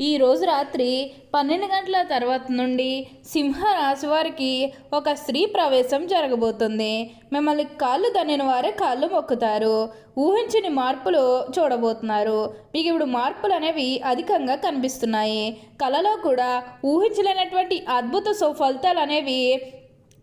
ఈరోజు రాత్రి పన్నెండు గంటల తర్వాత నుండి సింహ వారికి ఒక స్త్రీ ప్రవేశం జరగబోతుంది. మిమ్మల్ని కాళ్ళు తన్నిన వారే కాళ్ళు మొక్కుతారు. ఊహించని మార్పులు చూడబోతున్నారు. మీకు ఇప్పుడు మార్పులు అనేవి అధికంగా కనిపిస్తున్నాయి. కళలో కూడా ఊహించలేనటువంటి అద్భుత సుఫలితాలు అనేవి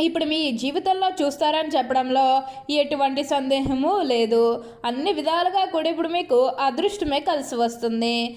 ఇప్పుడు మీ జీవితంలో చూస్తారని చెప్పడంలో ఎటువంటి సందేహము లేదు. అన్ని విధాలుగా కూడా ఇప్పుడు మీకు అదృష్టమే కలిసి వస్తుంది.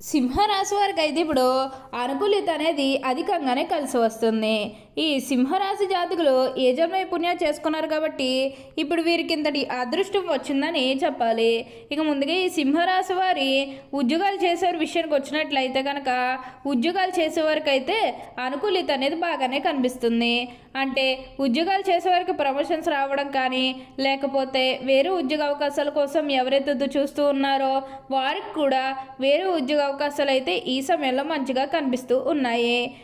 సింహరాశి వారికి అయితే ఇప్పుడు అనుకూలిత అనేది అధికంగానే కలిసి వస్తుంది. ఈ సింహరాశి జాతకులు ఏ జన్మ పుణ్యం చేసుకున్నారు కాబట్టి ఇప్పుడు వీరికి ఇంతటి అదృష్టం వచ్చిందని చెప్పాలి. ఇక ముందుగా ఈ సింహరాశి వారి ఉద్యోగాలు చేసేవారి విషయానికి వచ్చినట్లయితే కనుక ఉద్యోగాలు చేసేవారికి అయితే అనుకూలిత అనేది బాగానే కనిపిస్తుంది. అంటే ఉద్యోగాలు చేసేవారికి ప్రమోషన్స్ రావడం కానీ లేకపోతే వేరే ఉద్యోగ అవకాశాల కోసం ఎవరైతే చూస్తూ ఉన్నారో వారికి కూడా వేరే ఉద్యోగ అవకాశాలు అయితే ఈ సమయంలో మంచిగా కనిపిస్తూ ఉన్నాయి.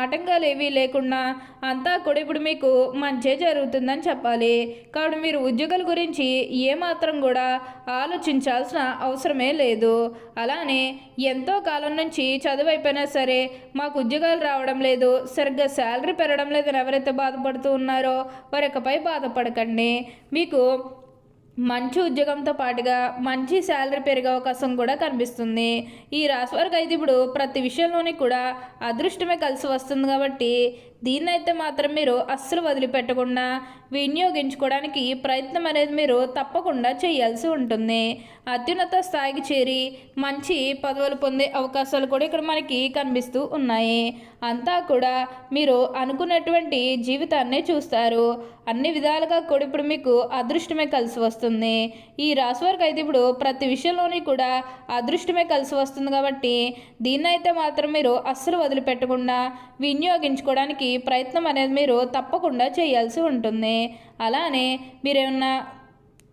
ఆటంకాలు ఏవీ లేకుండా అంతా కూడా ఇప్పుడు మీకు మంచే జరుగుతుందని చెప్పాలి. కాబట్టి మీరు ఉద్యోగాల గురించి ఏమాత్రం కూడా ఆలోచించాల్సిన అవసరమే లేదు. అలానే ఎంతో కాలం నుంచి చదువు అయిపోయినా సరే మాకు ఉద్యోగాలు రావడం లేదు. సరిగ్గా శాలరీ పెరగడం లేదని ఎవరైతే బాధపడుతూ ఉన్నారో వారి వారికపై బాధపడకండి. మీకు మంచి ఉద్యోగంతో పాటుగా మంచి శాలరీ పెరిగే అవకాశం కూడా కనిపిస్తుంది. ఈ రాశి వారికి అయితే ఇప్పుడు ప్రతి విషయంలోని కూడా అదృష్టమే కలిసి వస్తుంది కాబట్టి దీన్నైతే మాత్రం మీరు అస్సలు వదిలిపెట్టకుండా వినియోగించుకోవడానికి ప్రయత్నం అనేది మీరు తప్పకుండా చేయాల్సి ఉంటుంది. అత్యున్నత స్థాయికి చేరి మంచి పదవులు పొందే అవకాశాలు కూడా ఇక్కడ మనకి కనిపిస్తూ ఉన్నాయి. అంతా కూడా మీరు అనుకున్నటువంటి జీవితాన్ని చూస్తారు. అన్ని విధాలుగా కూడా ఇప్పుడు మీకు అదృష్టమే కలిసి వస్తుంది. ఈ రాశి వరకు అయితే ఇప్పుడు ప్రతి విషయంలోని కూడా అదృష్టమే కలిసి వస్తుంది కాబట్టి దీన్నైతే మాత్రం మీరు అస్సలు వదిలిపెట్టకుండా వినియోగించుకోవడానికి ప్రయత్నం అనేది మీరు తప్పకుండా చేయాల్సి ఉంటుంది. అలానే మీరేమన్నా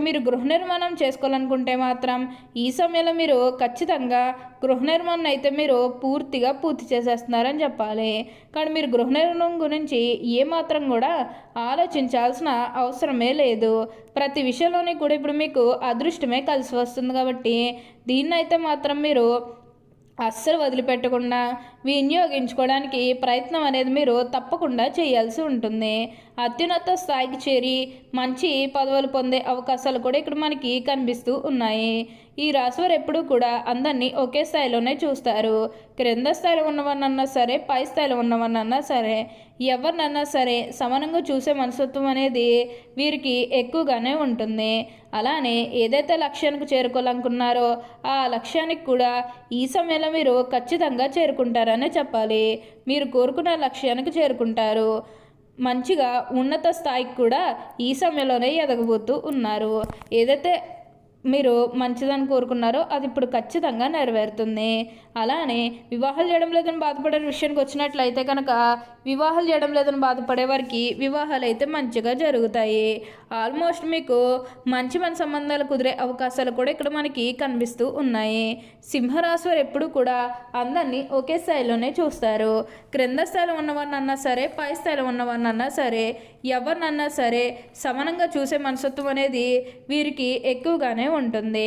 మీరు గృహ నిర్మాణం చేసుకోవాలనుకుంటే మాత్రం ఈ సమయంలో మీరు ఖచ్చితంగా గృహ నిర్మాణం అయితే మీరు పూర్తిగా పూర్తి చేసేస్తున్నారని చెప్పాలి. కానీ మీరు గృహ నిర్మాణం గురించి ఏమాత్రం కూడా ఆలోచించాల్సిన అవసరమే లేదు. ప్రతి విషయంలోని కూడా ఇప్పుడు మీకు అదృష్టమే కలిసి వస్తుంది కాబట్టి దీన్నైతే మాత్రం మీరు అస్సలు వదిలిపెట్టకుండా వినియోగించుకోవడానికి ప్రయత్నం అనేది మీరు తప్పకుండా చేయాల్సి ఉంటుంది. అత్యున్నత స్థాయికి చేరి మంచి పదవులు పొందే అవకాశాలు కూడా ఇక్కడ మనకి కనిపిస్తూ ఉన్నాయి. ఈ రాశివారు ఎప్పుడూ కూడా అందరినీ ఒకే స్థాయిలోనే చూస్తారు. క్రింద స్థాయిలో ఉన్నవారినన్నా సరే పై స్థాయిలో ఉన్నవారినన్నా సరే ఎవరినన్నా సరే సమానంగా చూసే మనస్తత్వం అనేది వీరికి ఎక్కువగానే ఉంటుంది. అలానే ఏదైతే లక్ష్యానికి చేరుకోవాలనుకున్నారో ఆ లక్ష్యానికి కూడా ఈ సమయంలో మీరు ఖచ్చితంగా చేరుకుంటారనే చెప్పాలి. మీరు కోరుకున్న లక్ష్యానికి చేరుకుంటారు. మంచిగా ఉన్నత స్థాయికి కూడా ఈ సమయంలోనే ఎదగబోతూ ఉన్నారు. ఏదైతే మీరు మంచిదని కోరుకున్నారో అది ఇప్పుడు ఖచ్చితంగా నెరవేరుతుంది. అలానే వివాహాలు చేయడం లేదని బాధపడే విషయానికి వచ్చినట్లయితే కనుక వివాహాలు చేయడం లేదని బాధపడే వారికి వివాహాలు అయితే మంచిగా జరుగుతాయి. ఆల్మోస్ట్ మీకు మంచి మంచి సంబంధాలు కుదిరే అవకాశాలు కూడా ఇక్కడ మనకి కనిపిస్తూ ఉన్నాయి. సింహరాశి వారు ఎప్పుడు కూడా అందరినీ ఒకే స్థాయిలోనే చూస్తారు. క్రింద స్థాయిలో ఉన్నవారినన్నా సరే పై స్థాయిలో ఉన్నవారినన్నా సరే ఎవరినన్నా సరే సమానంగా చూసే మనస్తత్వం అనేది వీరికి ఎక్కువగానే ఉంటుంది.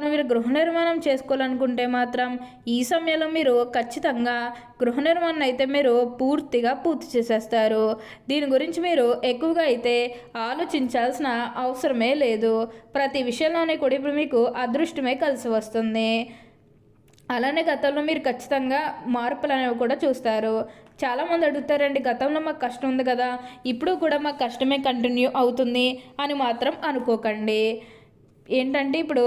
కావున మీరు గృహ నిర్మాణం చేసుకోవాలనుకుంటే మాత్రం ఈ సమయంలో మీరు ఖచ్చితంగా గృహ నిర్మాణం అయితే మీరు పూర్తిగా పూర్తి చేసేస్తారు. దీని గురించి మీరు ఎక్కువగా అయితే ఆలోచించాల్సిన అవసరమే లేదు. ప్రతి విషయంలోనే కూడా ఇప్పుడు మీకు అదృష్టమే కలిసి వస్తుంది. అలానే గతంలో మీరు ఖచ్చితంగా మార్పులు అనేవి కూడా చూస్తారు. చాలామంది అడుగుతారండి గతంలో మాకు కష్టం ఉంది కదా ఇప్పుడు కూడా మాకు కష్టమే కంటిన్యూ అవుతుంది అని మాత్రం అనుకోకండి. ఏంటంటే ఇప్పుడు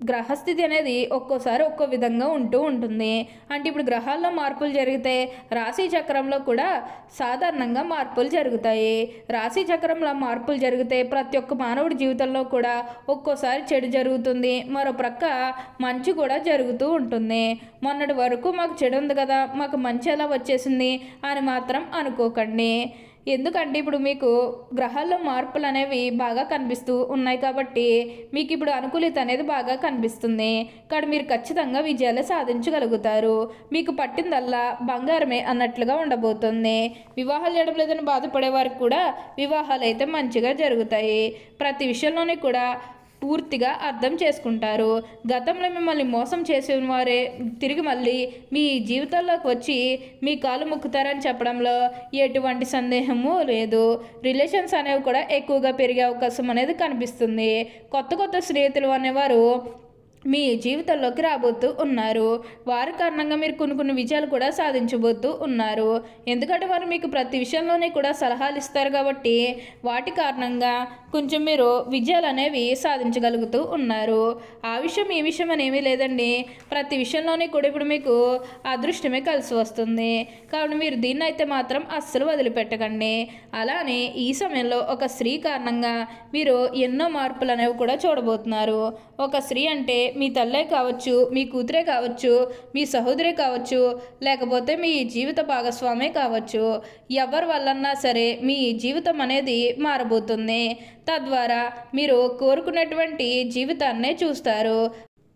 గ్రహస్థితి అనేది ఒక్కోసారి ఒక్కో విధంగా ఉంటూ ఉంటుంది. అంటే ఇప్పుడు గ్రహాల్లో మార్పులు జరిగితే రాశి చక్రంలో కూడా సాధారణంగా మార్పులు జరుగుతాయి. రాశి చక్రంలో మార్పులు జరిగితే ప్రతి ఒక్క మానవుడి జీవితంలో కూడా ఒక్కోసారి చెడు జరుగుతుంది. మరో ప్రక్క మంచి కూడా జరుగుతూ ఉంటుంది. మొన్నటి వరకు మాకు చెడు ఉంది కదా మాకు మంచి ఎలా వచ్చేసింది అని మాత్రం అనుకోకండి. ఎందుకంటే ఇప్పుడు మీకు గ్రహాల్లో మార్పులు అనేవి బాగా కనిపిస్తూ ఉన్నాయి కాబట్టి మీకు ఇప్పుడు అనుకూలిత అనేది బాగా కనిపిస్తుంది. ఇక్కడ మీరు ఖచ్చితంగా విజయాలు సాధించగలుగుతారు. మీకు పట్టిందల్లా బంగారమే అన్నట్లుగా ఉండబోతుంది. వివాహాలు చేయడం లేదని బాధపడే వారికి కూడా వివాహాలు అయితే మంచిగా జరుగుతాయి. ప్రతి విషయంలోనే కూడా పూర్తిగా అర్థం చేసుకుంటారు. గతంలో మిమ్మల్ని మోసం చేసిన వారే తిరిగి మళ్ళీ మీ జీవితాల్లోకి వచ్చి మీ కాలు మొక్కుతారని చెప్పడంలో ఎటువంటి సందేహము లేదు. రిలేషన్స్ అనేవి కూడా ఎక్కువగా పెరిగే అవకాశం అనేది కనిపిస్తుంది. కొత్త కొత్త స్నేహితులు అనేవారు మీ జీవితంలోకి రాబోతూ ఉన్నారు. వారి కారణంగా మీరు కొన్ని కొన్ని విజయాలు కూడా సాధించబోతూ ఉన్నారు. ఎందుకంటే వారు మీకు ప్రతి విషయంలోనే కూడా సలహాలు ఇస్తారు కాబట్టి వాటి కారణంగా కొంచెం మీరు విజయాలు అనేవి సాధించగలుగుతూ ఉన్నారు. ఆ విషయం ఈ విషయం అనేమీ లేదండి. ప్రతి విషయంలోనే కూడా ఇప్పుడు మీకు అదృష్టమే కలిసి వస్తుంది. కావున మీరు దీన్ని అయితే మాత్రం అస్సలు వదిలిపెట్టకండి. అలానే ఈ సమయంలో ఒక స్త్రీ కారణంగా మీరు ఎన్నో మార్పులు అనేవి కూడా చూడబోతున్నారు. ఒక స్త్రీ అంటే మీ తల్లే కావచ్చు మీ కూతురే కావచ్చు మీ సహోదరే కావచ్చు లేకపోతే మీ జీవిత భాగస్వామే కావచ్చు. ఎవరి వల్లన్నా సరే మీ జీవితం అనేది మారబోతుంది. తద్వారా మీరు కోరుకున్నటువంటి జీవితాన్నే చూస్తారు.